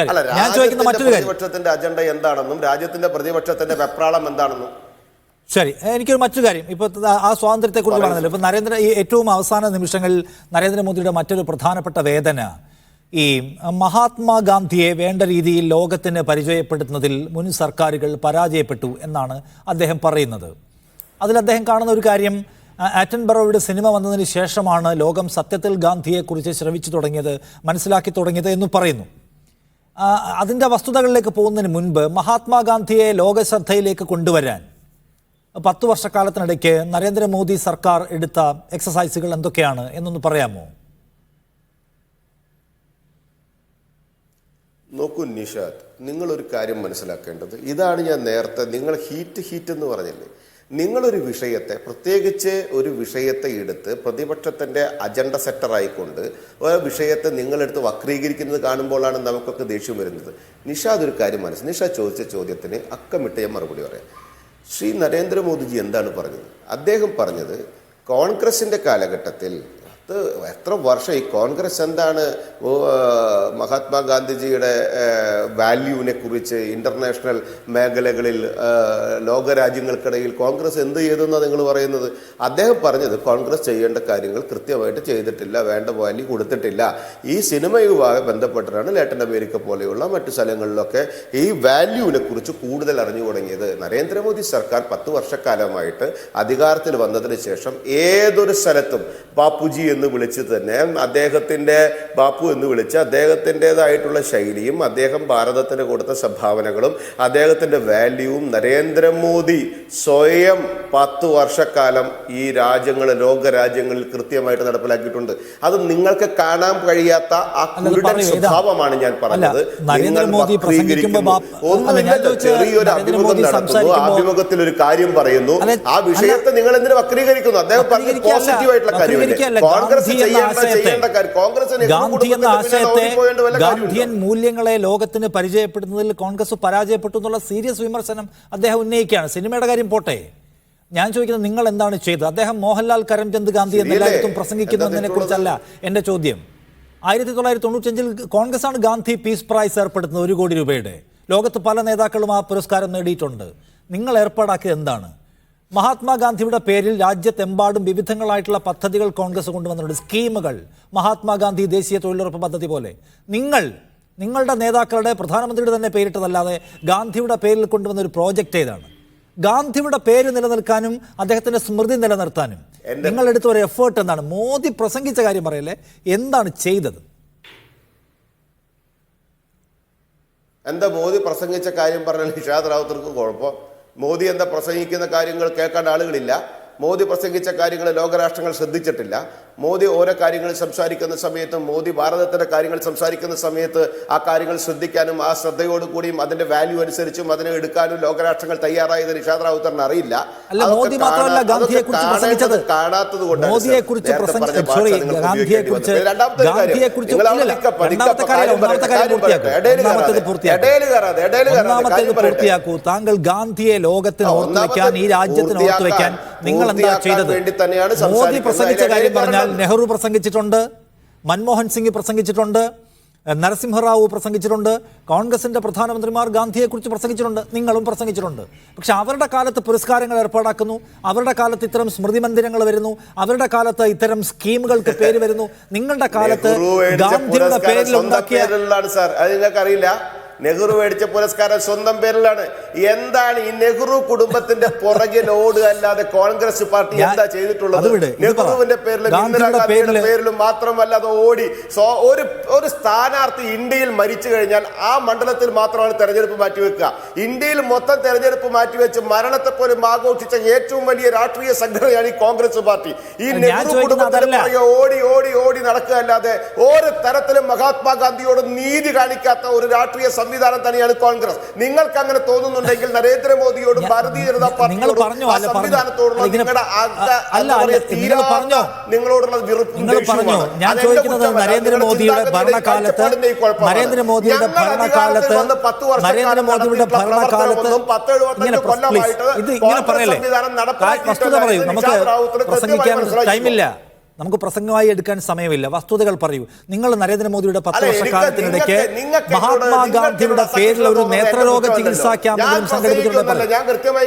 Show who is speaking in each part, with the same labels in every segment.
Speaker 1: അല്ല
Speaker 2: ഞാൻ ചോദിക്കുന്ന മറ്റൊരു കാര്യം.
Speaker 1: പ്രതിപക്ഷത്തിന്റെ അജണ്ട എന്താണെന്നും രാജ്യത്തിന്റെ പ്രതിപക്ഷത്തിന്റെ വെപ്രാളം എന്താണെന്നും.
Speaker 2: ശരി. എനിക്കൊരു മറ്റൊരു കാര്യം. ഇപ്പോൾ ആ സ്വാതന്ത്ര്യത്തെ കുറിച്ച് പറഞ്ഞല്ലോ. ഇപ്പോൾ നരേന്ദ്ര ഈ ഏറ്റവും അവസാന നിമിഷങ്ങളിൽ നരേന്ദ്രമോദിയുടെ മറ്റൊരു പ്രധാനപ്പെട്ട വേദന ഈ മഹാത്മാഗാന്ധിയെ വേണ്ട രീതിയിൽ ലോകത്തിന് പരിചയപ്പെടുത്തുന്നതിൽ മുൻ സർക്കാരുകൾ പരാജയപ്പെട്ടു എന്നാണ് അദ്ദേഹം പറയുന്നത്. അതിൽ അദ്ദേഹം കാണുന്ന ഒരു കാര്യം ആറ്റൻബറോയുടെ സിനിമ വന്നതിന് ശേഷമാണ് ലോകം സത്യത്തിൽ ഗാന്ധിയെക്കുറിച്ച് ശ്രവിച്ചു തുടങ്ങിയത് മനസ്സിലാക്കി തുടങ്ങിയത് എന്ന് പറയുന്നു. അതിന്റെ വസ്തുതകളിലേക്ക് പോകുന്നതിന് മുൻപ് മഹാത്മാഗാന്ധിയെ ലോകശ്രദ്ധയിലേക്ക് കൊണ്ടുവരാൻ പത്ത് വർഷക്കാലത്തിനിടയ്ക്ക് നരേന്ദ്രമോദി സർക്കാർ എടുത്ത എക്സസൈസുകൾ എന്തൊക്കെയാണ് എന്നൊന്ന് പറയാമോ?
Speaker 1: നോക്കൂ നിഷാദ് നിങ്ങളൊരു കാര്യം മനസ്സിലാക്കേണ്ടത്. ഇതാണ് ഞാൻ നേരത്തെ നിങ്ങൾ ഹീറ്റ് ഹീറ്റ് എന്ന് പറഞ്ഞില്ലേ? നിങ്ങളൊരു വിഷയത്തെ പ്രത്യേകിച്ച് ഒരു വിഷയത്തെ എടുത്ത് പ്രതിപക്ഷത്തിന്റെ അജണ്ട സെറ്റർ ആയിക്കൊണ്ട് ഓരോ വിഷയത്തെ നിങ്ങളെടുത്ത് വക്രീകരിക്കുന്നത് കാണുമ്പോഴാണ് നമുക്കൊക്കെ ദേഷ്യം വരുന്നത്. നിഷാദ് ഒരു കാര്യം മനസ്സിൽ നിഷ ചോദിച്ച ചോദ്യത്തിന് അക്കമിട്ട് ഞാൻ മറുപടി പറയാം. ശ്രീ നരേന്ദ്രമോദിജി എന്താണ് പറഞ്ഞത്? അദ്ദേഹം പറഞ്ഞത് കോൺഗ്രസിന്റെ കാലഘട്ടത്തിൽ അത് എത്ര വർഷം ഈ കോൺഗ്രസ് എന്താണ് മഹാത്മാഗാന്ധിജിയുടെ വാല്യൂവിനെ കുറിച്ച് ഇന്റർനാഷണൽ മേഖലകളിൽ ലോകരാജ്യങ്ങൾക്കിടയിൽ കോൺഗ്രസ് എന്ത് ചെയ്തെന്നാണ് നിങ്ങൾ പറയുന്നത്? അദ്ദേഹം പറഞ്ഞത് കോൺഗ്രസ് ചെയ്യേണ്ട കാര്യങ്ങൾ കൃത്യമായിട്ട് ചെയ്തിട്ടില്ല വേണ്ട വാല്യൂ കൊടുത്തിട്ടില്ല. ഈ സിനിമയുമായി ബന്ധപ്പെട്ടിട്ടാണ് ലാറ്റിൻ അമേരിക്ക പോലെയുള്ള മറ്റു സ്ഥലങ്ങളിലൊക്കെ ഈ വാല്യൂവിനെ കുറിച്ച് കൂടുതൽ അറിഞ്ഞു തുടങ്ങിയത്. നരേന്ദ്രമോദി സർക്കാർ പത്ത് വർഷക്കാലമായിട്ട് അധികാരത്തിൽ വന്നതിന് ശേഷം ഏതൊരു സ്ഥലത്തും ബാപ്പുജി എന്ന് വിളിച്ച് തന്നെ അദ്ദേഹത്തിന്റെ ബാപ്പു എന്ന് വിളിച്ച് അദ്ദേഹത്തിന്റെതായിട്ടുള്ള ശൈലിയും അദ്ദേഹം ഭാരതത്തിന് കൊടുത്ത സംഭാവനകളും അദ്ദേഹത്തിന്റെ വാല്യൂവും നരേന്ദ്രമോദി സ്വയം പത്ത് വർഷക്കാലം ഈ രാജ്യങ്ങൾ ലോകരാജ്യങ്ങളിൽ കൃത്യമായിട്ട് നടപ്പിലാക്കിയിട്ടുണ്ട്. അത് നിങ്ങൾക്ക് കാണാൻ കഴിയാത്ത ആ കുരുടൻ സ്വഭാവമാണ് ഞാൻ പറഞ്ഞത്. നിങ്ങൾ വക്രീകരിക്കുന്നു. ഒന്നുമില്ലല്ലോ ചെറിയൊരു അഭിമുഖം നടത്തുന്നു അഭിമുഖത്തിൽ ഒരു കാര്യം പറയുന്നു. ആ വിഷയത്തെ നിങ്ങൾ എന്തിനു വക്രീകരിക്കുന്നു? അദ്ദേഹം പറഞ്ഞ പോസിറ്റീവ് ആയിട്ടുള്ള കാര്യമല്ലേ?
Speaker 2: ഗാന്ധി എന്ന ആശയത്തെ- ഗാന്ധി എന്ന ആശയത്തെ ഗാന്ധിയൻ മൂല്യങ്ങളെ ലോകത്തിന് പരിചയപ്പെടുന്നതിൽ കോൺഗ്രസ് പരാജയപ്പെട്ടു എന്നുള്ള സീരിയസ് വിമർശനം അദ്ദേഹം ഉന്നയിക്കുകയാണ്. സിനിമയുടെ കാര്യം പോട്ടെ. ഞാൻ ചോദിക്കുന്നത് നിങ്ങൾ എന്താണ് ചെയ്തത്? അദ്ദേഹം മോഹൻലാൽ കരംചന്ദ് ഗാന്ധി
Speaker 1: എന്നെല്ലാവർക്കും
Speaker 2: പ്രസംഗിക്കുന്നതിനെ പ്രസംഗിക്കുന്നു കുറിച്ചല്ല എന്റെ ചോദ്യം. ആയിരത്തി തൊള്ളായിരത്തി തൊണ്ണൂറ്റഞ്ചിൽ കോൺഗ്രസ് ആണ് ഗാന്ധി പീസ് പ്രൈസ് ഏർപ്പെടുത്തുന്നത് ഒരു കോടി രൂപയുടെ. ലോകത്ത് പല നേതാക്കളും ആ പുരസ്കാരം നേടിയിട്ടുണ്ട്. നിങ്ങൾ ഏർപ്പാടാക്കിയത് എന്താണ്? മഹാത്മാഗാന്ധിയുടെ പേരിൽ രാജ്യത്തെമ്പാടും വിവിധങ്ങളായിട്ടുള്ള പദ്ധതികൾ കോൺഗ്രസ് കൊണ്ടുവന്നിട്ടുണ്ട്. സ്കീമുകൾ. മഹാത്മാഗാന്ധി ദേശീയ തൊഴിലുറപ്പ് പദ്ധതി പോലെ. നിങ്ങൾ നിങ്ങളുടെ നേതാക്കളുടെ പ്രധാനമന്ത്രിയുടെ തന്നെ പേരിട്ടതല്ലാതെ ഗാന്ധിയുടെ പേരിൽ കൊണ്ടുവന്ന ഒരു പ്രോജക്റ്റ് ഏതാണ്? ഗാന്ധിയുടെ പേര് നിലനിൽക്കാനും അദ്ദേഹത്തിന്റെ സ്മൃതി നിലനിർത്താനും നിങ്ങൾ എടുത്ത ഒരു എഫേർട്ട് എന്താണ്? മോദി പ്രസംഗിച്ച കാര്യം പറയല്ലേ? എന്താണ് ചെയ്തത്?
Speaker 1: എന്താ മോദി പ്രസംഗിച്ച കാര്യം പറഞ്ഞാൽ നിഷാദ് റാവുത്തർക്ക് കുഴപ്പം? മോദി എന്താ പ്രസംഗിക്കുന്ന കാര്യങ്ങൾ കേൾക്കേണ്ട ആളുകളില്ല. മോദി പ്രസംഗിച്ച കാര്യങ്ങൾ ലോകരാഷ്ട്രങ്ങൾ ശ്രദ്ധിച്ചിട്ടില്ല. മോദി ഓരോ കാര്യങ്ങൾ സംസാരിക്കുന്ന സമയത്തും മോദി ഭാരതത്തിന്റെ കാര്യങ്ങൾ സംസാരിക്കുന്ന സമയത്ത് ആ കാര്യങ്ങൾ ശ്രദ്ധിക്കാനും ആ ശ്രദ്ധയോടുകൂടിയും അതിന്റെ വാല്യൂ അനുസരിച്ചും അതിനെ എടുക്കാനും ലോകരാഷ്ട്രങ്ങൾ തയ്യാറായത് നിഷാദ് റാവുത്തറിന് അറിയില്ല. കാണാത്തത്
Speaker 2: കൊണ്ട് താങ്കൾ ഗാന്ധിയെ ലോകത്തിന് ഓർത്തു വെക്കാൻ ഈ രാജ്യത്തിന് ഓർത്തു വെക്കാൻ നിങ്ങൾ എന്താ ചെയ്തത്? മോദി പ്രസംഗിച്ച കാര്യം പറഞ്ഞാൽ നെഹ്റു പ്രസംഗിച്ചിട്ടുണ്ട് മൻമോഹൻ സിംഗ് പ്രസംഗിച്ചിട്ടുണ്ട് നരസിംഹറാവു പ്രസംഗിച്ചിട്ടുണ്ട് കോൺഗ്രസിന്റെ പ്രധാനമന്ത്രിമാർ ഗാന്ധിയെക്കുറിച്ച് പ്രസംഗിച്ചിട്ടുണ്ട് നിങ്ങളും പ്രസംഗിച്ചിട്ടുണ്ട്. പക്ഷെ അവരുടെ കാലത്ത് പുരസ്കാരങ്ങൾ ഏർപ്പാടാക്കുന്നു അവരുടെ കാലത്ത് ഇത്തരം സ്മൃതി മന്ദിരങ്ങൾ വരുന്നു അവരുടെ കാലത്ത് ഇത്തരം സ്കീമുകൾക്ക് പേര് വരുന്നു നിങ്ങളുടെ കാലത്ത് ഗാന്ധിയുടെ പേരിൽ ഉണ്ടാക്കിയ
Speaker 1: അറിയില്ല നെഹ്റു മേടിച്ച പുരസ്കാരം സ്വന്തം പേരിലാണ്. എന്താണ് ഈ നെഹ്റു കുടുംബത്തിന്റെ പുറകിൽ ഓടുക അല്ലാതെ കോൺഗ്രസ് പാർട്ടി എന്താ ചെയ്തിട്ടുള്ളത്. നെഹ്റുവിന്റെ പേരിലും
Speaker 2: ഗാന്ധിയുടെ
Speaker 1: ഇന്ദിരാഗാന്ധിയുടെ
Speaker 2: പേരിലും
Speaker 1: മാത്രമല്ല അത് ഓടി സോ ഒരു ഒരു സ്ഥാനാർത്ഥി ഇന്ത്യയിൽ മരിച്ചു കഴിഞ്ഞാൽ ആ മണ്ഡലത്തിൽ മാത്രമാണ് തെരഞ്ഞെടുപ്പ് മാറ്റിവെക്കുക. ഇന്ത്യയിൽ മൊത്തം തെരഞ്ഞെടുപ്പ് മാറ്റിവെച്ച് മരണത്തെ പോലും ആഘോഷിച്ച ഏറ്റവും വലിയ രാഷ്ട്രീയ സംഘടനയാണ് ഈ കോൺഗ്രസ് പാർട്ടി. ഈ നെഹ്റു
Speaker 2: കുടുംബത്തിന്റെ
Speaker 1: പുറകെ ഓടി ഓടി ഓടി നടക്കുക അല്ലാതെ ഒരു തരത്തിലും മഹാത്മാഗാന്ധിയോട് നീതി കാണിക്കാത്ത ഒരു രാഷ്ട്രീയ സംവിധാനം തന്നെയാണ് കോൺഗ്രസ്. നിങ്ങൾക്ക് അങ്ങനെ തോന്നുന്നുണ്ടെങ്കിൽ നരേന്ദ്രമോദിയോടും ഭാരതീയ ജനതാ പാർട്ടിയോടും ആ സംവിധാനത്തോടുള്ള നിങ്ങളുടെ. നിങ്ങളോടുള്ള വെറുപ്പും.
Speaker 2: ഞാൻ ചോദിക്കുന്നത്. നരേന്ദ്രമോദിയുടെ ഭരണകാലത്ത്. നരേന്ദ്രമോദിയുടെ ഭരണകാലത്ത് നരേന്ദ്രമോദിയുടെ ഭരണകാലത്ത് ഇങ്ങനെ ഇത് ഇങ്ങനെ പറയല്ലേ? വസ്തുത പറയൂ. നമുക്ക് പ്രസംഗിക്കാൻ ടൈമില്ല. നമുക്ക് പ്രസംഗമായി എടുക്കാൻ സമയമില്ല വസ്തുതകൾ പറയൂ നിങ്ങൾ നരേന്ദ്രമോദിയുടെ പത്ത് വർഷക്കാലത്തിനിടയ്ക്ക് മഹാത്മാഗാന്ധിയുടെ പേരിൽ ഒരു നേത്രരോഗ ചികിത്സാ ക്യാമ്പെങ്കിലും സംഘടിപ്പിച്ചിട്ടുണ്ട്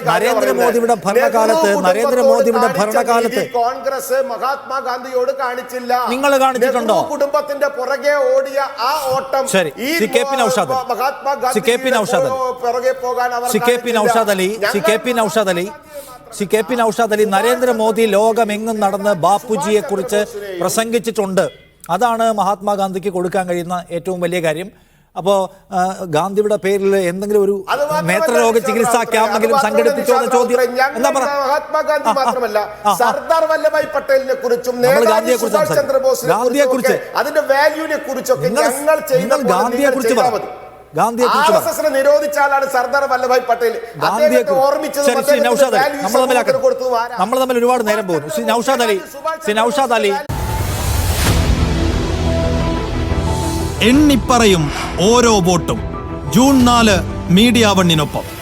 Speaker 2: നരേന്ദ്രമോദിയുടെ. ഭരണകാലത്ത് നരേന്ദ്രമോദിയുടെ ഭരണകാലത്ത്
Speaker 1: കോൺഗ്രസ് മഹാത്മാഗാന്ധിയോട് കാണിച്ചില്ല
Speaker 2: നിങ്ങൾ കാണിച്ചിട്ടുണ്ടോ?
Speaker 1: കുടുംബത്തിന്റെ പുറകെ ഓടിയ ആ ഓട്ടം
Speaker 2: ശരി. C K P Naushad
Speaker 1: Mahatma Gandhi
Speaker 2: C K P ഔഷധം അലി.
Speaker 1: പുറകെ പോകാൻ അവർ
Speaker 2: C K P
Speaker 1: ഔഷധലി
Speaker 2: Naushad Ali C K P
Speaker 1: ഔഷധലി
Speaker 2: Naushad Ali C K P Naushad Ali Narendra Modi ലോകമെങ്ങും നടന്ന് ബാപ്പുജിയെ കുറിച്ച് പ്രസംഗിച്ചിട്ടുണ്ട് അതാണ് മഹാത്മാഗാന്ധിക്ക് കൊടുക്കാൻ കഴിയുന്ന ഏറ്റവും വലിയ കാര്യം അപ്പോ ഗാന്ധിയുടെ പേരിൽ എന്തെങ്കിലും ഒരു നേത്രരോഗ ചികിത്സാ ക്യാമ്പെങ്കിലും സംഘടിപ്പിച്ചോ എന്ന ചോദ്യം എന്താ
Speaker 1: മഹാത്മാഗാന്ധി മാത്രമല്ല. സർദാർ വല്ലഭായ് പട്ടേലിനെ കുറിച്ചും
Speaker 2: ഗാന്ധിയെ കുറിച്ച് ഗാന്ധിയെ
Speaker 1: കുറിച്ച്. അതിന്റെ വാല്യൂനെ കുറിച്ചൊക്കെ ഞങ്ങൾ
Speaker 2: ഗാന്ധിയെ കുറിച്ച്
Speaker 1: ചെയ്താൽ
Speaker 2: പറ.
Speaker 1: മതി.
Speaker 2: ഗാന്ധിയെ കുറിച്ച് പറ.
Speaker 1: RSS നെ നിരോധിച്ച ആളാണ് സർദാർ വല്ലഭായ് പട്ടേൽ.
Speaker 2: ഗാന്ധിയെ ശരി നൌഷാദ് അലി. നമ്മൾ തമ്മിലാക്കണം? നമ്മൾ തമ്മിൽ ഒരുപാട് നേരം പോകുന്നു. ശ്രീ നൌഷാദ് അലി. ശ്രീ നൌഷാദ് അലി.
Speaker 3: എണ്ണിപ്പറയും ഓരോ വോട്ടും. ജൂൺ നാല് മീഡിയ വണ്ണിനൊപ്പം.